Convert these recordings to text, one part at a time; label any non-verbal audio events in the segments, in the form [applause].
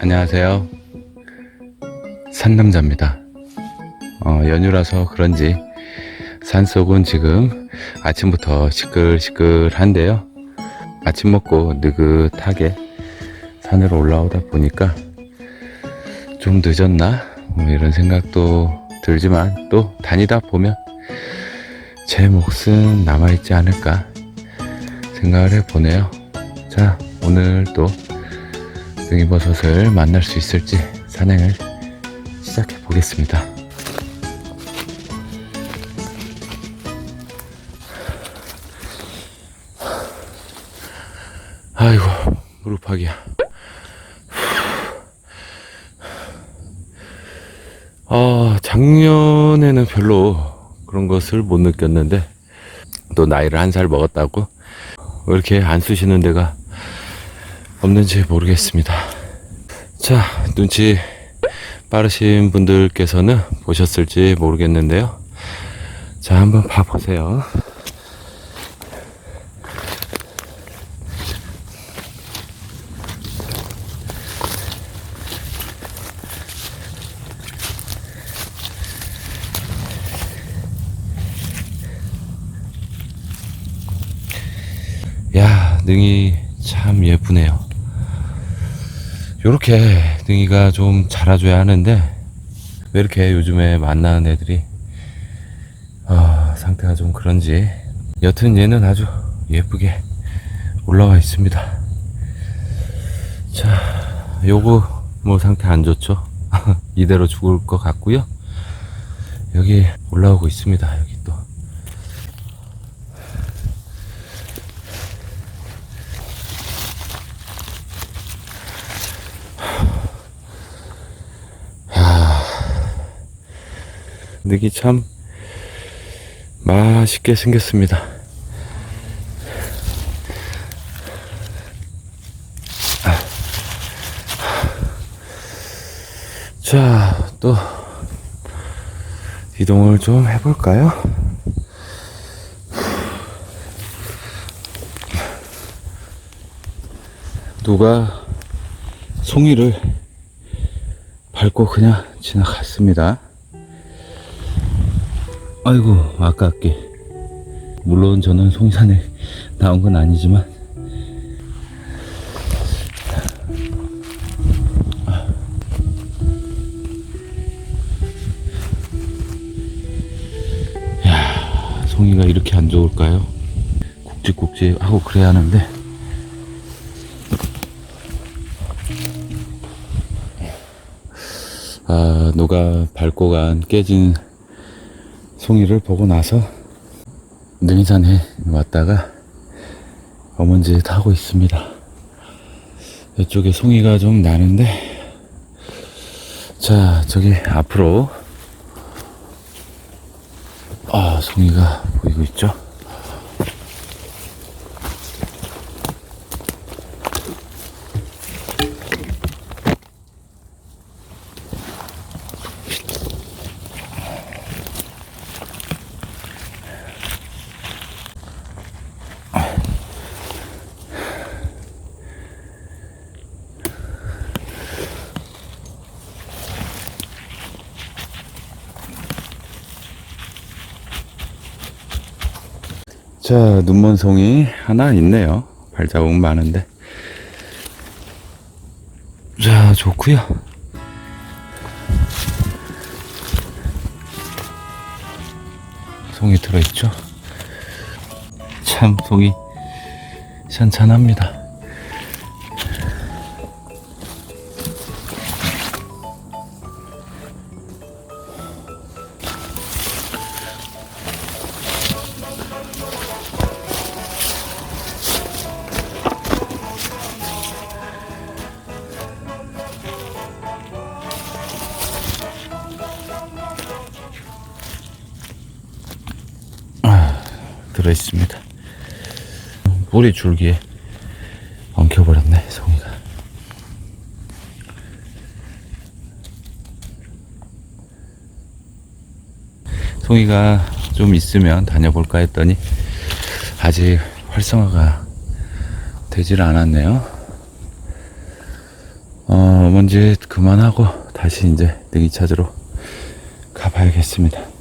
안녕하세요. 산남자입니다. 어, 연휴라서 그런지 산속은 지금 아침부터 시끌시끌한데요. 아침 먹고 느긋하게 산으로 올라오다 보니까 좀 늦었나? 뭐 이런 생각도 들지만 또 다니다 보면 제 몫은 남아있지 않을까 생각을 해보네요. 자, 오늘 또 등이버섯을 만날 수 있을지 산행을 시작해 보겠습니다. 아이고, 무릎팍이야. 아, 작년에는 별로 그런 것을 못 느꼈는데 또 나이를 한 살 먹었다고 왜 이렇게 안 쓰시는 데가 없는지 모르겠습니다. 자, 눈치 빠르신 분들께서는 보셨을지 모르겠는데요. 자, 한번 봐보세요. 능이 참 예쁘네요. 이렇게 능이가 좀 자라줘야 하는데 왜 이렇게 요즘에 만나는 애들이 아, 상태가 좀 그런지 여튼 얘는 아주 예쁘게 올라와 있습니다. 자, 요거 뭐 상태 안 좋죠? [laughs] 이대로 죽을 것 같고요. 여기 올라오고 있습니다. 여기 늑이 참 맛있게 생겼습니다. 아. 자, 또 이동을 좀 해볼까요? 누가 송이를 밟고 그냥 지나갔습니다. 아이고 아깝게. 물론 저는 송산에 나온 건 아니지만. 송이가 이렇게 안 좋을까요? 국지국지 하고 그래야 하는데. 아, 누가 밟고 간 깨진 송이를 보고 나서 능산에 왔다가 어문지에 타고 있습니다. 이쪽에 송이가 좀 나는데 자 저기 앞으로 아 송이가 보이고 있죠? 자, 눈먼송이 하나 있네요. 발자국 많은데. 자, 좋구요. 송이 들어있죠? 참, 송이 샨찬합니다. 들어있습니다. 뿌리 줄기에 엉켜버렸네, 송이가. 송이가 좀 있으면 다녀볼까 했더니 아직 활성화가 되질 않았네요. 어, 먼지 그만하고 다시 이제 능이 찾으러 가봐야겠습니다.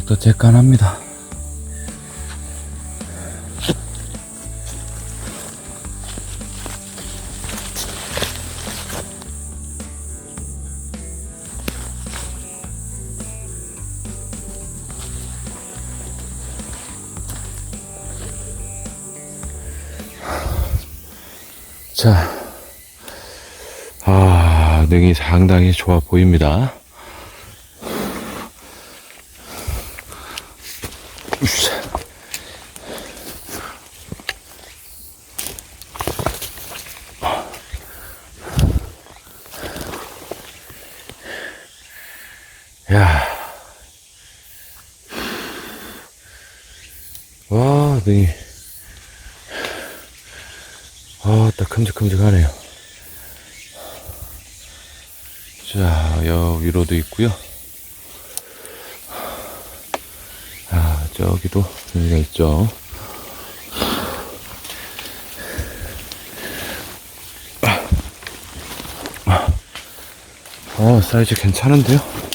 아직도 쬐깐합니다. 자, 아, 능이 상당히 좋아 보입니다. 야. 와, 능이. 아, 딱 큼직큼직하네요. 자, 여 위로도 있고요. 아, 저기도 의미가 있죠. 어, 사이즈 괜찮은데요?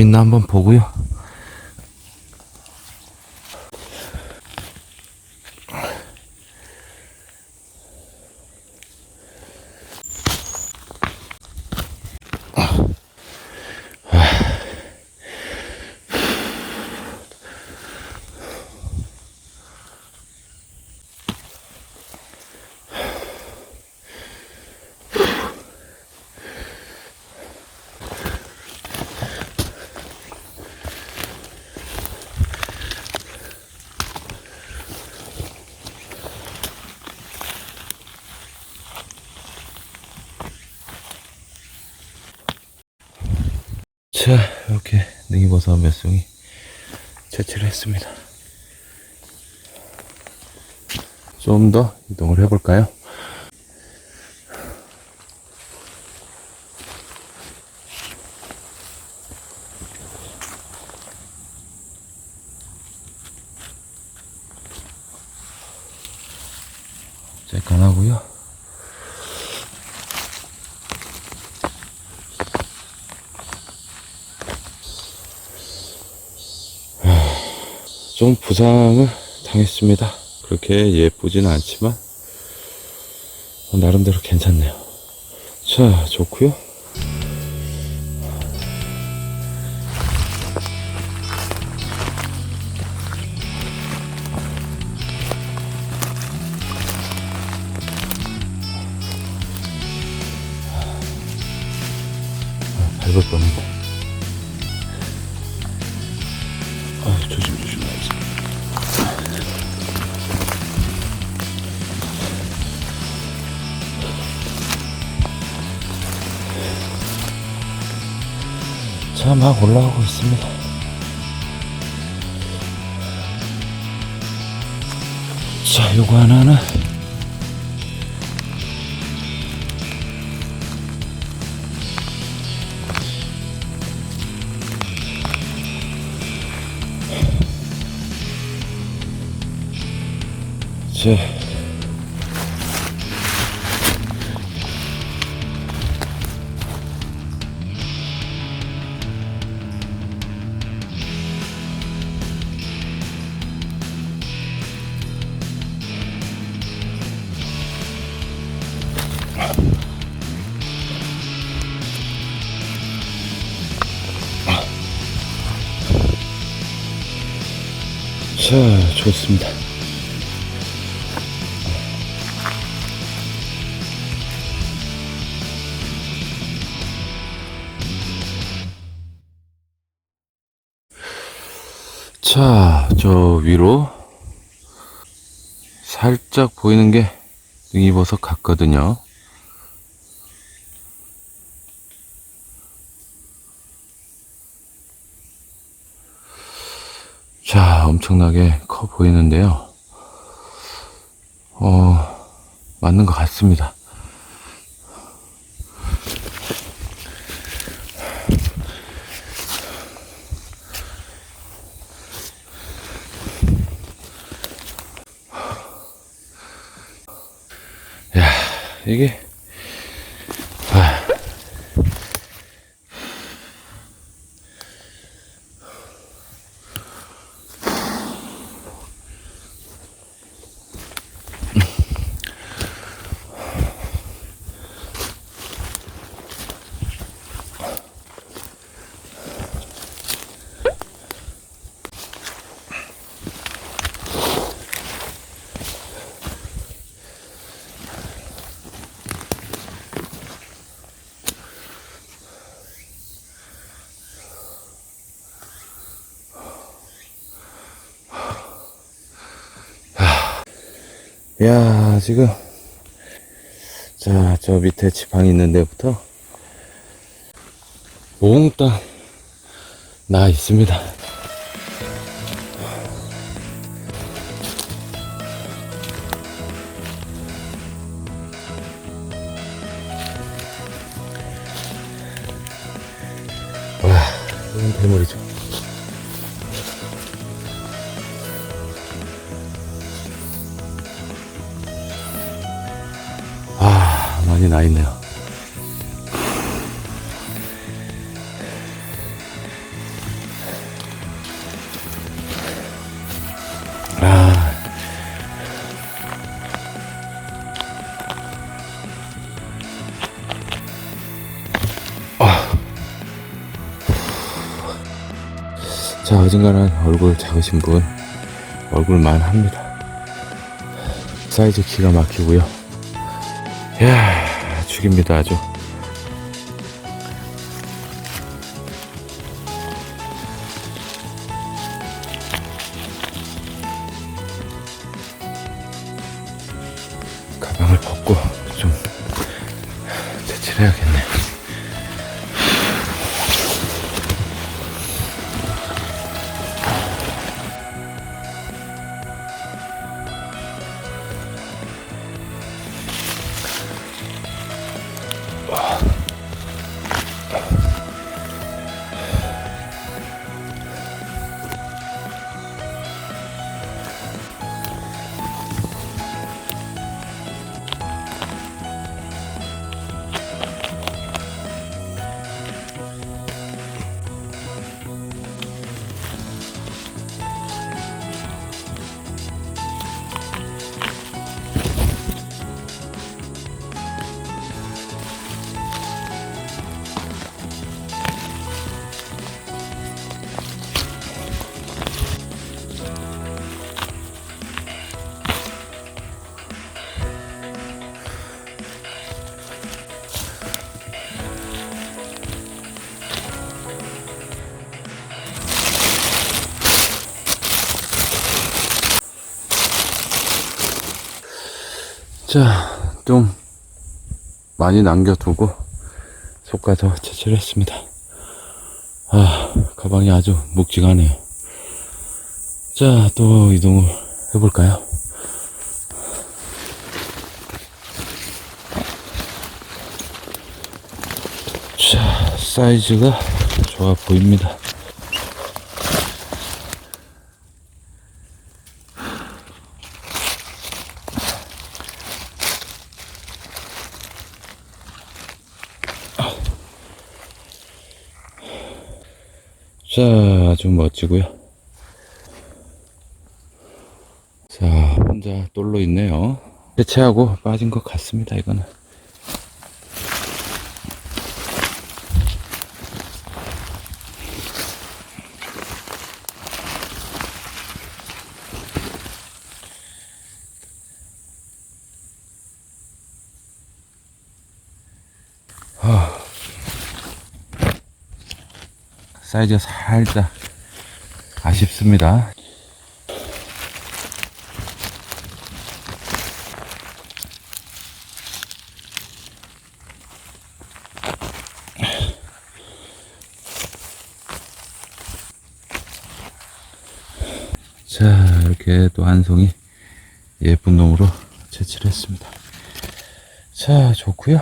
있나 한번 보고요. 자, 이렇게 능이버섯 몇 송이 채취를 했습니다. 좀 더 이동을 해볼까요? 좀 부상을 당했습니다. 그렇게 예쁘지는 않지만 어, 나름대로 괜찮네요. 자, 좋고요. 자, 막 올라가고 있습니다. 자, 요거 하나는 자, 자, 좋습니다. 자, 저 위로 살짝 보이는 게 능이버섯 같거든요. 자, 엄청나게 커 보이는데요. 어, 맞는 것 같습니다. 야, 이게, 야, 지금, 자, 저 밑에 지팡이 있는 데부터 몽땅 나 있습니다. 많이 나 있네요. 아. 아. 자, 어중간한 얼굴 작으신 분, 얼굴만 합니다. 사이즈 기가 막히고요. 이야, 죽입니다, 아주. 자, 좀 많이 남겨두고 속가서 채취를 했습니다. 아, 가방이 아주 묵직하네요. 자, 또 이동을 해볼까요? 자, 사이즈가 좋아 보입니다. 자, 아주 멋지고요. 자, 혼자 똘로 있네요. 대체하고 빠진 것 같습니다, 이거는. 아. 사이즈가 살짝 아쉽습니다. 자, 이렇게 또 한 송이 예쁜 놈으로 채취를 했습니다. 자, 좋고요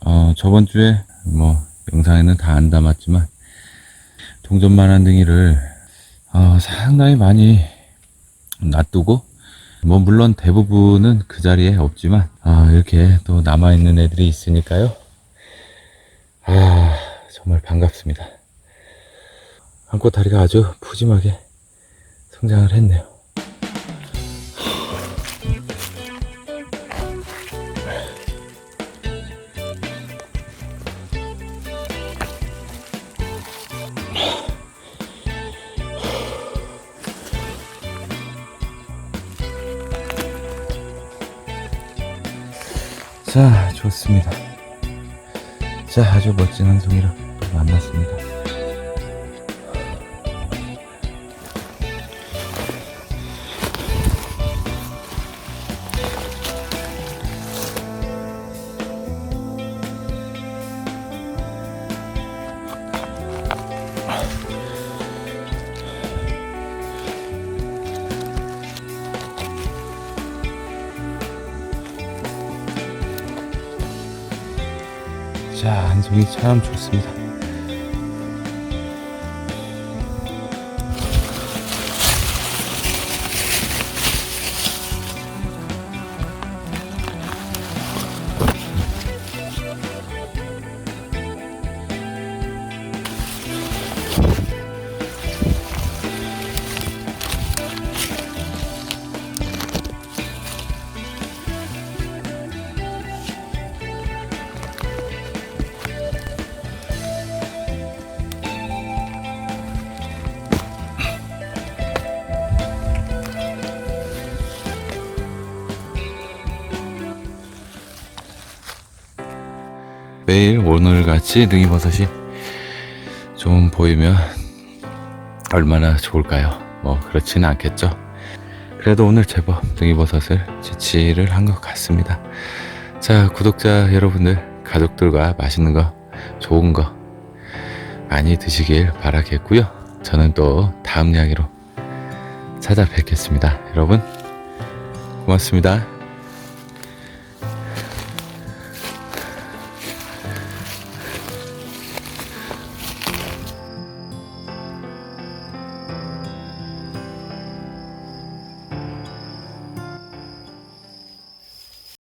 어, 저번 주에 뭐 영상에는 다 안 담았지만 동전만한 등이를 어, 상당히 많이 놔두고 뭐 물론 대부분은 그 자리에 없지만 아, 이렇게 또 남아 있는 애들이 있으니까요. 아 정말 반갑습니다. 한꽃다리가 아주 푸짐하게 성장을 했네요. 자, 좋습니다. 자, 아주 멋진 한 송이로 또 만났습니다. 송이 참 좋습니다. 오늘같이 능이버섯이 좀 보이면 얼마나 좋을까요? 뭐 그렇지는 않겠죠. 그래도 오늘 제법 능이버섯을 채취를 한 것 같습니다. 자 구독자 여러분들 가족들과 맛있는 거 좋은 거 많이 드시길 바라겠고요. 저는 또 다음 이야기로 찾아뵙겠습니다. 여러분 고맙습니다.